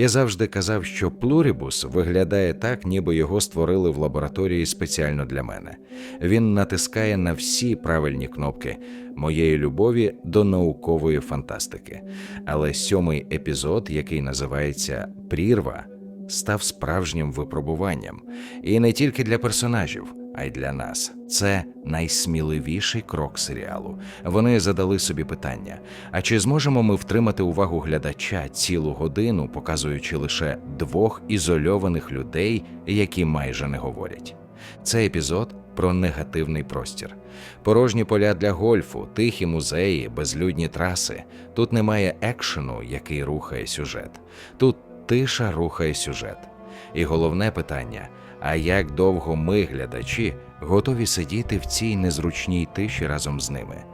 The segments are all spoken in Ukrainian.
Я завжди казав, що плурібус виглядає так, ніби його створили в лабораторії спеціально для мене. Він натискає на всі правильні кнопки моєї любові до наукової фантастики. Але сьомий епізод, який називається Прірва, став справжнім випробуванням. І не тільки для персонажів, а й для нас. Це найсміливіший крок серіалу. Вони задали собі питання: а чи зможемо ми втримати увагу глядача цілу годину, показуючи лише двох ізольованих людей, які майже не говорять? Це епізод про негативний простір. Порожні поля для гольфу, тихі музеї, безлюдні траси. Тут немає екшену, який рухає сюжет. Тут тиша рухає сюжет. І головне питання: а як довго ми, глядачі, готові сидіти в цій незручній тиші разом з ними?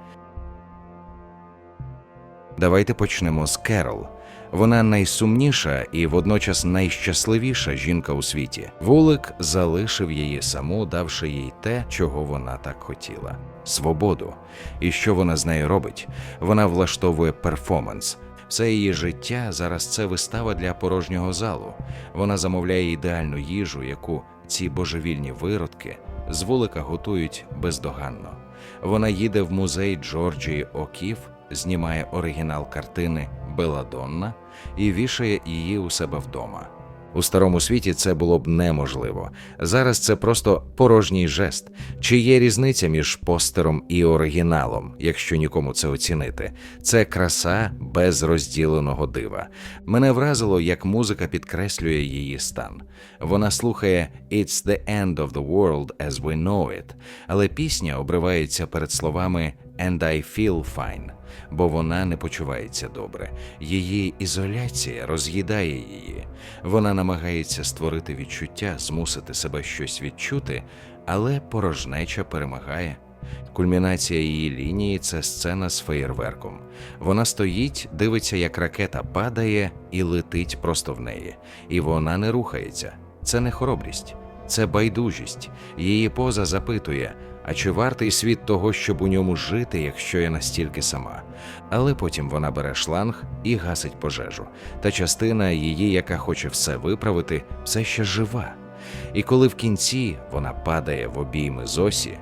Давайте почнемо з Керол. Вона найсумніша і водночас найщасливіша жінка у світі. Вулик залишив її саму, давши їй те, чого вона так хотіла свободу. І що вона з нею робить? Вона влаштовує перформанс. Все її життя зараз це вистава для порожнього залу. Вона замовляє ідеальну їжу, яку ці божевільні виродки з вулика готують бездоганно. Вона їде в музей Джорджії Окіф, знімає оригінал картини Беладонна і вішає її у себе вдома. У старому світі це було б неможливо. Зараз це просто порожній жест. Чи є різниця між постером і оригіналом, якщо нікому це оцінити? Це краса без розділеного дива. Мене вразило, як музика підкреслює її стан. Вона слухає «It's the end of the world as we know it», але пісня обривається перед словами «And I feel fine» бо вона не почувається добре. Її ізоляція роз'їдає її. Вона намагається створити відчуття, змусити себе щось відчути, але порожнеча перемагає. Кульмінація її лінії це сцена з феєрверком. Вона стоїть, дивиться, як ракета падає і летить просто в неї. І вона не рухається. Це не хоробрість, це байдужість. Її поза запитує. А чи вартий світ того, щоб у ньому жити, якщо я настільки сама? Але потім вона бере шланг і гасить пожежу. Та частина її, яка хоче все виправити, все ще жива. І коли в кінці вона падає в обійми Зосі,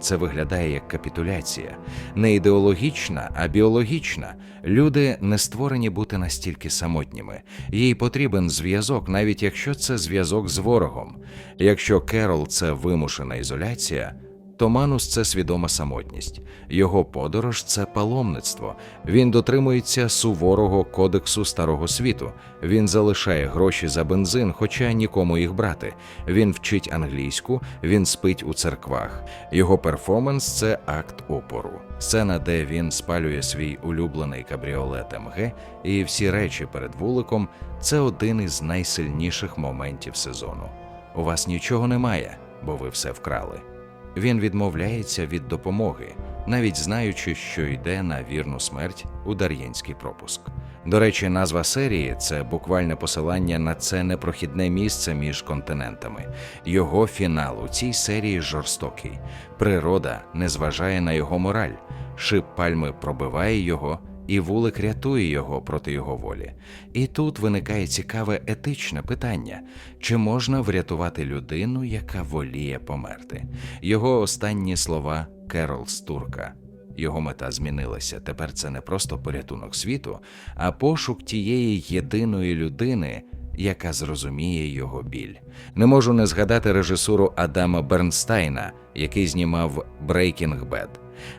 це виглядає як капітуляція, не ідеологічна, а біологічна. Люди не створені бути настільки самотніми. Їй потрібен зв'язок, навіть якщо це зв'язок з ворогом. Якщо Керол це вимушена ізоляція. То Манус це свідома самотність. Його подорож це паломництво. Він дотримується суворого кодексу старого світу. Він залишає гроші за бензин, хоча нікому їх брати. Він вчить англійську, він спить у церквах. Його перформанс це акт опору. Сцена, де він спалює свій улюблений кабріолет МГ, і всі речі перед вуликом це один із найсильніших моментів сезону. У вас нічого немає, бо ви все вкрали. Він відмовляється від допомоги, навіть знаючи, що йде на вірну смерть у Дар'єнський пропуск. До речі, назва серії це буквальне посилання на це непрохідне місце між континентами. Його фінал у цій серії жорстокий. Природа не зважає на його мораль. Шип пальми пробиває його і вулик рятує його проти його волі. І тут виникає цікаве етичне питання: чи можна врятувати людину, яка воліє померти? Його останні слова Керол Стурка. Його мета змінилася. Тепер це не просто порятунок світу, а пошук тієї єдиної людини, яка зрозуміє його біль. Не можу не згадати режисуру Адама Бернстайна, який знімав Breaking Bad.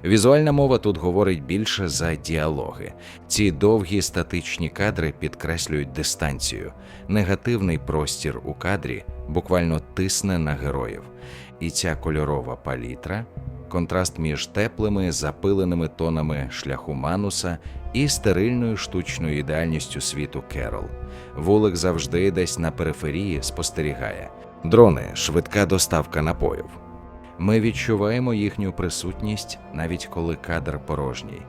Візуальна мова тут говорить більше за діалоги. Ці довгі статичні кадри підкреслюють дистанцію. Негативний простір у кадрі буквально тисне на героїв. І ця кольорова палітра контраст між теплими запиленими тонами шляху Мануса і стерильною штучною ідеальністю світу Керол. Вулик завжди десь на периферії спостерігає. Дрони, швидка доставка напоїв. Ми відчуваємо їхню присутність, навіть коли кадр порожній.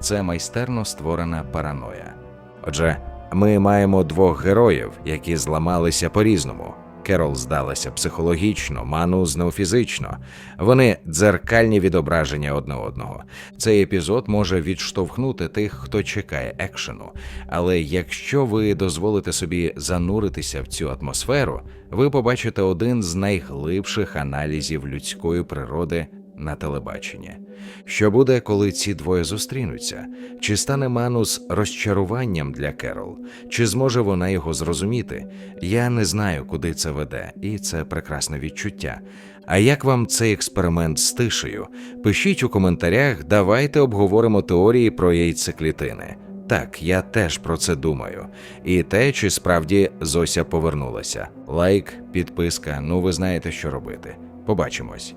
Це майстерно створена параноя. Отже, ми маємо двох героїв, які зламалися по-різному. Керол здалася психологічно, Манус фізично, Вони дзеркальні відображення одне одного. Цей епізод може відштовхнути тих, хто чекає екшену. Але якщо ви дозволите собі зануритися в цю атмосферу, ви побачите один з найглибших аналізів людської природи на телебаченні. Що буде, коли ці двоє зустрінуться? Чи стане Манус розчаруванням для Керол? Чи зможе вона його зрозуміти? Я не знаю, куди це веде, і це прекрасне відчуття. А як вам цей експеримент з тишею? Пишіть у коментарях, давайте обговоримо теорії про яйцеклітини. Так, я теж про це думаю. І те, чи справді Зося повернулася. Лайк, підписка, ну ви знаєте, що робити. Побачимось.